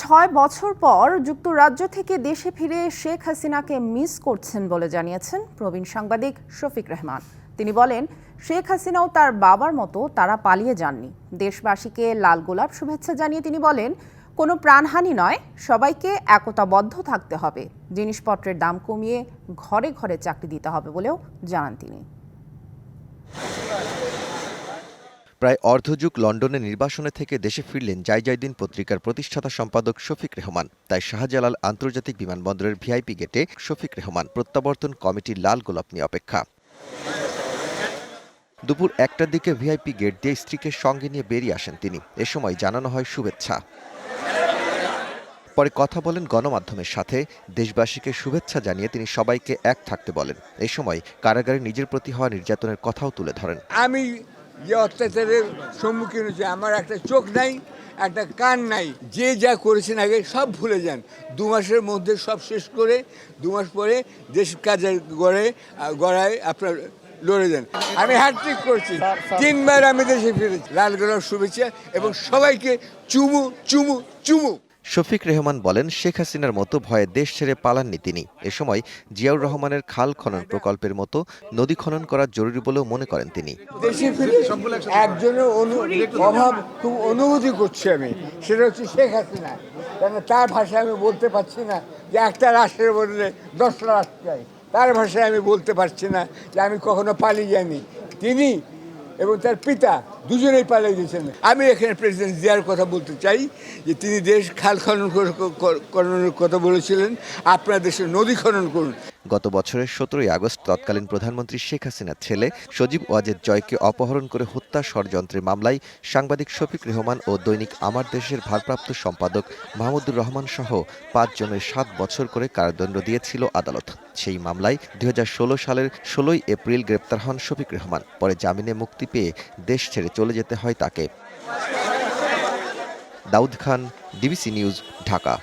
ছয় বছর পর যুক্তরাজ্য থেকে দেশে ফিরে শেখ হাসিনাকে মিস করছেন বলে জানিয়েছেন প্রবীণ সাংবাদিক শফিক রহমান। তিনি বলেন, শেখ হাসিনাও তার বাবার মতো তারা পালিয়ে যাননি। দেশবাসীকে লাল গোলাপ শুভেচ্ছা জানিয়ে তিনি বলেন, কোনো প্রাণহানি নয়, সবাইকে একতাবদ্ধ থাকতে হবে। জিনিসপত্রের দাম কমিয়ে ঘরে ঘরে চাকরি দিতে হবে বলেও জানান তিনি। প্রায় অর্ধযুগ লন্ডনে নির্বাসনে থেকে দেশে ফিরলেন জাইজাইদিন পত্রিকার প্রতিষ্ঠাতা সম্পাদক শফিক রেহমান। তাই শাহজালাল আন্তর্জাতিক বিমানবন্দরের ভিআইপি গেটে শফিক রেহমান। প্রত্যাবর্তন কমিটির লাল গোলাপ নিয়ে অপেক্ষা। দুপুর একটার দিকে ভিআইপি গেট দিয়ে স্ত্রীকে সঙ্গে নিয়ে বেরিয়ে আসেন তিনি। এ সময় জানানো হয় শুভেচ্ছা। পরে কথা বলেন গণমাধ্যমের সাথে। দেশবাসীকে শুভেচ্ছা জানিয়ে তিনি সবাইকে এক থাকতে বলেন। এ সময় কারাগারে নিজের প্রতি হওয়া নির্যাতনের কথাও তুলে ধরেন। আমি যে অত্যাচারের সম্মুখীন হয়েছে। আমার একটা চোখ নাই, একটা কান নাই। যে যা করেছেন আগে সব ভুলে যান। দু মাসের মধ্যে সব শেষ করে, দু মাস পরে দেশ কাজের গড়ে গড়ায় আপনার লড়ে যান। আমি হ্যাট্রিক করছি। তিনবার আমি দেশে ফিরেছি। লাল গোলাপ শুভেচ্ছা এবং সবাইকে চুমু চুমু চুমু। শফিক রেহমান বলেন, শেখ হাসিনার মতো ভয়ে দেশ ছেড়ে পালাননি তিনি। এ সময় জিয়াউর রহমানের খাল খনন প্রকল্পের মতো নদী খনন করা জরুরি বলেও মনে করেন তিনি। দেশে ফিরে একজনের অভাব খুব অনুভূতি করছি আমি। সেটা হচ্ছে শেখ হাসিনা। কেন তার ভাষায় আমি বলতে পারছি না যে একটা রাষ্ট্রের বদলে দশটা রাষ্ট্র তার ভাষায় আমি বলতে পারছি না যে আমি কখনো পালিয়ে যাইনি। তিনি এবং তার পিতা দুজনেই পালিয়ে গেছেন। আমি এখানে প্রেসিডেন্ট জিয়ার কথা বলতে চাই, যে তিনি দেশ খাল খনন খননের কথা বলেছিলেন। আপনার দেশে নদী খনন করুন। গত বছরের সতেরোই আগস্ট তৎকালীন প্রধানমন্ত্রী শেখ হাসিনার ছেলে সজীব ওয়াজেদ জয়কে অপহরণ করে হত্যা ষড়যন্ত্রের মামলায় সাংবাদিক শফিক রেহমান ও দৈনিক আমার দেশের ভারপ্রাপ্ত সম্পাদক মাহমুদুর রহমান সহ পাঁচজনের সাত বছর করে কারাদণ্ড দিয়েছিল আদালত। সেই মামলায় দু হাজার ষোলো সালের ষোলোই এপ্রিল গ্রেপ্তার হন শফিক রহমান। পরে জামিনে মুক্তি পেয়ে দেশ ছেড়ে চলে যেতে হয় তাকে। Daud Khan, DBC news, Dhaka.